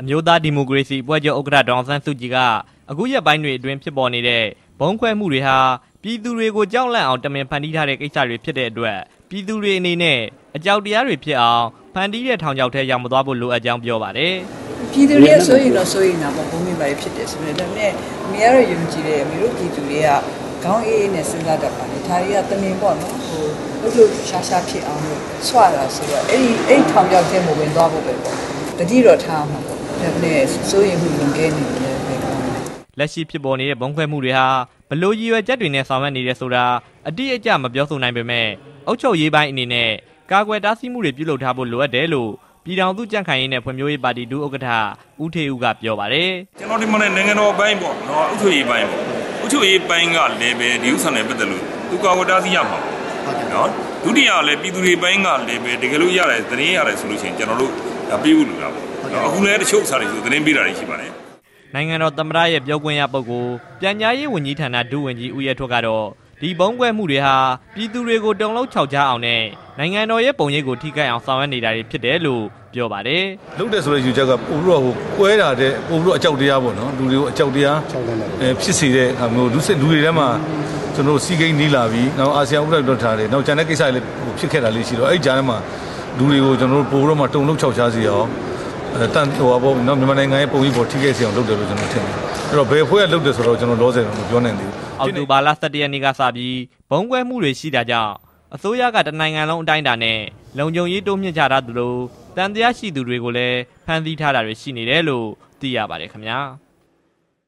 အမျိုးသားဒီမိုကရေစီအဖွဲ့ချုပ်ဥက္ကဋ္ဌဒေါအောင်ဆန်းစုကြည်ကအခုရက်ပိုင်းတွေအတွင်းဖြစ်ပေါ်နေတဲ့ဘုံခွဲမှုတွေဟာပြည်သူတွေကိုကြောက်လန့်အောင်တမင်ဖန်တီးထားတဲ့ကိစ္စတွေဖြစ်တဲ့အတွက်ပြည်သူတွေအနေနဲ့အကြောက်တရားတွေဖြစ်အောင်ဖန်တီးတဲ့ထောင်ချောက်ထဲရောက်မသွားဖို့လိုအပ်ကြောင်းပြောပါတယ်ပြည်သူတွေကဆိုရင်တော့ဆိုရင်တော့ဘုံမိပါဖြစ်တယ်ဆိုတော့ဒါပေမဲ့အမေကတော့ယုံကြည်တယ်အမေတို့ပြည်သူတွေကခေါင်းအေးအေးနဲ့စဉ်းစားတတ်ပါလေဒါတွေကတမင်ပေါ့နော်ဟိုလို့လို့ရှာရှာဖြစ်အောင်လို့ဆွတာဆိုတော့အဲ့ဒီအဲ့ထောင်ပြောက်တဲ့မဝင်သွားဖို့ပဲပေါ့တတိတော့ထားမှာပေါ့ ဒါပေမဲ့ဆိုရင်မှုလုံခဲ့နေတယ်ပဲပေါ့လက်ရှိဖြစ်ပေါ်နေတဲ့ဘုံခွဲမှုတွေဟာဘလို့ရည်ရွယ်ချက်တွေနဲ့ဆောင်ရွက်နေတယ်ဆိုတာအတိအကျမပြောဆိုနိုင်ပေမဲ့အုပ်ချုပ်ရေးပိုင်းအနေနဲ့ကာကွယ်တားဆီးမှုတွေပြုလုပ်ထားဖို့လိုအပ်တယ်လို့ပြည်ထောင်စုကြံ့ခိုင်ရေးနဲ့ဖွံ့ဖြိုးရေးပါတီဒုဥက္ကဋ္ဌဦးထေဦးကပြောပါတယ်ကျွန်တော်ဒီမှာနိုင်ငံတော်အပိုင်းပေါ့နော်ဥထုရေးပိုင်းပေါ့ဥထုရေးပိုင်းကလည်းပဲဒီဥစ္စာနဲ့ပတ်သက်လို့သူကာဝတားစီရမှာပေါ့နော်ဒုတိယလည်းပြည်သူတွေပိုင်းကလည်းပဲတကယ်လို့ရတယ်သတင်းရတယ်ဆိုလို့ရှိရင်ကျွန်တော်တို့ဒါ ပြေးဖို့လိုတာပေါ့နော်အခုလည်းတချို့ဥစ္စာတွေဆိုသတင်းပေးတာတွေရှိပါတယ်နိုင်ငံတော်သမ္မတရဲ့ပြောခွင့်ရပုဂ္ဂိုလ်ပြန်ကြားရေးဝန်ကြီးဌာနဒုဝန်ကြီးဦးရဲထွဋ်ကတော့ဒီဘုံကွဲမှုတွေဟာပြည်သူတွေကိုတုံလုံးခြောက်ကြားအောင်နဲ့နိုင်ငံတော်ရဲ့ပုံရိပ်ကိုထိခိုက်အောင်ဆောင်ရွက်နေတာတွေဖြစ်တယ်လို့ပြောပါတယ်လုတ်တယ်ဆိုတဲ့ယူချက်ကပို့ပြီးတော့ဟိုကွဲတာတဲ့ပို့ပြီးတော့အကြောက်တရားပေါ့နော်လူတွေကိုအကြောက်တရားအဲဖြစ်စေတဲ့ဟာမျိုးလူစစ်လူတွေထဲမှာကျွန်တော်တို့စီကိန်းနီးလာပြီးနောက်အာဆီယံဥပဒေတော်ထားတယ်နောက်ကျန်တဲ့ကိစ္စတွေလည်းဟိုဖြစ်ခဲ့တာလေးရှိတော့အဲ့ကြားထဲမှာ လူတွေကိုကျွန်တော်တို့ပို့ပြီးတော့မှတုံလုံးခြောက်ချစေအောင်အဲတန်ဟိုပါပေါ့နော်မြန်မာနိုင်ငံရဲ့ပုံရိပ်ပေါ်ထိခိုက်စေအောင်လုပ်တယ်လို့ကျွန်တော်ထင်တယ်အဲ့တော့ဘယ်ဖွဲ့ကလုပ်တယ်ဆိုတော့ကျွန်တော်လောဆယ်တော့မပြောနိုင်သေးဘူးအောက်တိုဘာလ17ရက်နေ့ကစပြီးဘုံကွဲမှုတွေရှိတာကြောင့်အစိုးရကတနိုင်ငံလုံးအတိုင်းအတာနဲ့လုံခြုံရေးတိုးမြင့်ကြတာသလိုတန်တရားရှိသူတွေကိုလည်းဖမ်းဆီးထားတာတွေရှိနေတယ်လို့သိရပါတယ်ခင်ဗျာ။